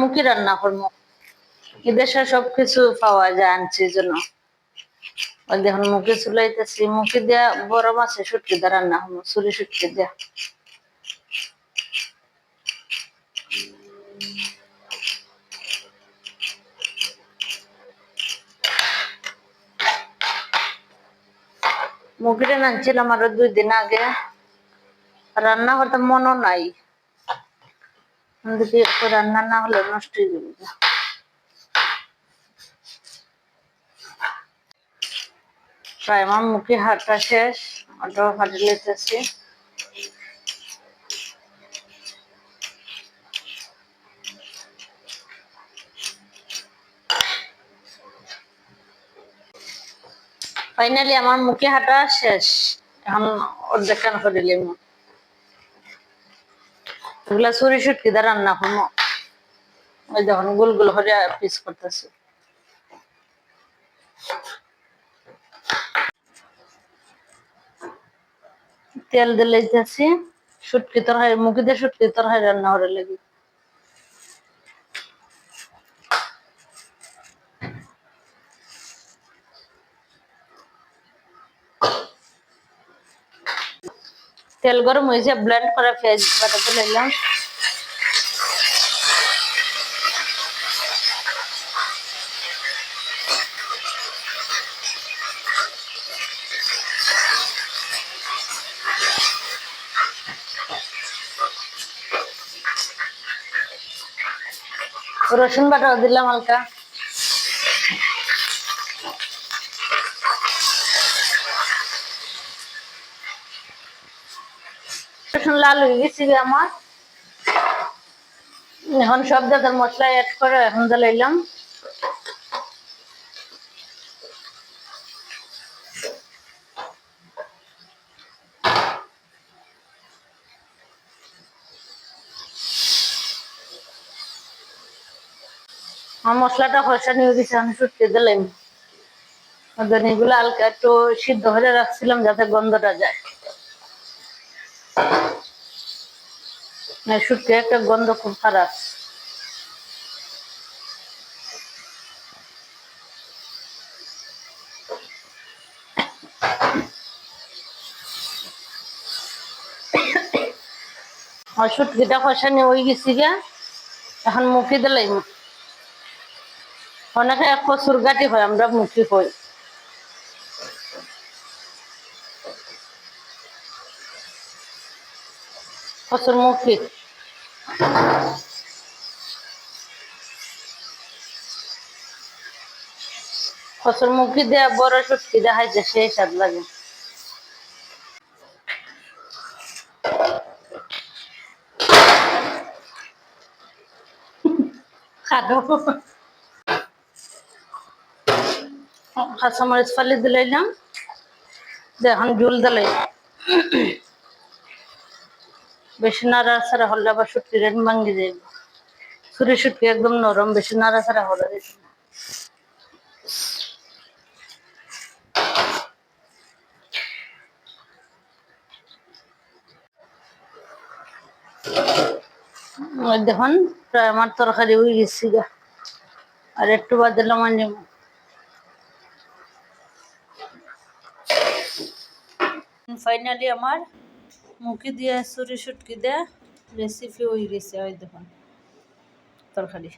মুখি রান্না করব। এদেশে সব কিছু পাওয়া যায় আনছি জন্য। মুখে চুলাইতেছি। মুখে দিয়া বড় মাছে সুটকি দিয়ে রান্না হব চুরি সুটকি দিয়া। মুখিটা নানছিলাম আরও দুই দিন আগে। রান্না করতে মনও নাই। একটু রান্না না হলে নষ্ট হয়ে যাবে। প্রায় আমার মুখে হাতটা শেষ ওটাও হাঁটি লেতেছি ফাইনালি আমার মুখে হাঁটা শেষ। এখন অর্ধেক করে লিম এগুলা চুরি সুটকি দিয়ে রান্না করব। ওই যখন গোল গোল করে পিস করতেছি। তেল দিলে যাচ্ছি সুটকি তরকারি, মুখি দিয়ে সুটকি তরকারি রান্না হরে লাগি। তেল গরম হয়েছে ব্লেন্ড করা পেঁয়াজ বাটাতে নিলাম রসুন বাটাও দিলাম হালকা। লাল হয়ে গেছে আমার। এখন সব জাতের মশলা অ্যাড করে এখন জ্বালাইলাম আমার মশলাটা খসা নিয়ে গেছে আমি শুটতে দিলাম। এগুলো হালকা একটু সিদ্ধ হয়ে রাখছিলাম যাতে গন্ধটা যায়। না একটা গন্ধ খুব খারাপ। আর শুটকিটা কষানি হয়ে গেছি গা, এখন মুখে দিলাই অনেকে কচুর গাটি হয়, আমরা মুখি হই। কচুর মুখি। কচুর মুখি দেয়া বড় শুটকি দেখাইছে সেই স্বাদ লাগে। খাটো কাঁচামরিচ ফালি দিলাইলাম। এখন জুল দিলাই বেশি নাড়া ছাড়া হলে আবার শুটকি রেন ভাঙ্গি যাইব ছুরি শুটকি একদম নরম, বেশি নাড়া ছাড়া হলে দেখুন, প্রায় আমার তরকারি হয়ে গেছি গা। আর একটু বাদ দিলাম আনজাম ফাইনালি আমার মুখে দিয়ে চুরি সুটকি দিয়ে রেসিপি হয়ে গেছে ওই দেখুন তরকারি।